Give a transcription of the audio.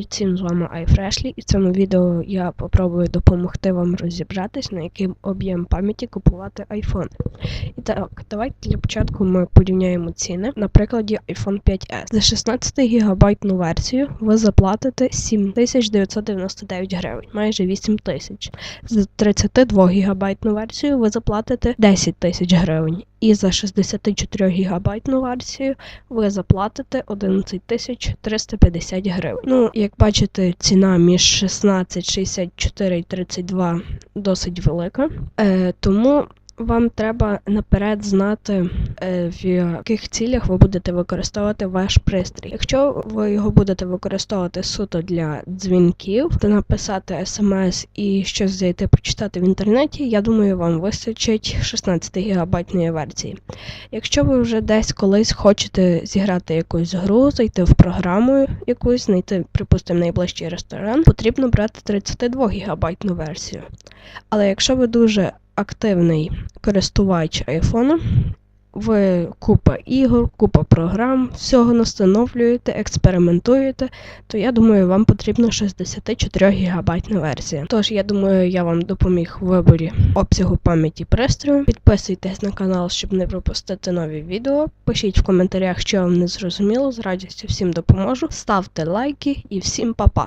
всім з вами iFreshly і в цьому відео я попробую допомогти вам розібратись, на який об'єм пам'яті купувати iPhone. І так, давайте для початку ми порівняємо ціни на прикладі iPhone 5s. За 16 гігабайтну версію ви заплатите 7999 гривень, майже 8000. За 32 гігабайтну версію ви заплатите 10 тисяч гривень. І за 64 гігабайтну версію ви заплатите 11 тисяч 350 гривень. Ну, як бачите, ціна між 16, 64 і 32 досить велика. Е, тому вам треба наперед знати, е, в яких цілях ви будете використовувати ваш пристрій. Якщо ви його будете використовувати суто для дзвінків, то написати смс і щось зайти прочитати в інтернеті, я думаю, вам вистачить 16 гігабайтної версії. Якщо ви вже десь колись хочете зіграти якусь гру, зайти в програму якусь, знайти, припустимо, найближчий ресторан, потрібно брати 32 гігабайтну версію. Але якщо ви дуже активний користувач айфону, ви купа ігор, купа програм, всього настановлюєте, експериментуєте, то я думаю, вам потрібна 64 гігабайтна версія. Тож я думаю, я вам допоміг в виборі обсягу пам'яті пристрою. Підписуйтесь на канал, щоб не пропустити нові відео. Пишіть в коментарях, що вам не зрозуміло. З радістю всім допоможу. Ставте лайки і всім па-па!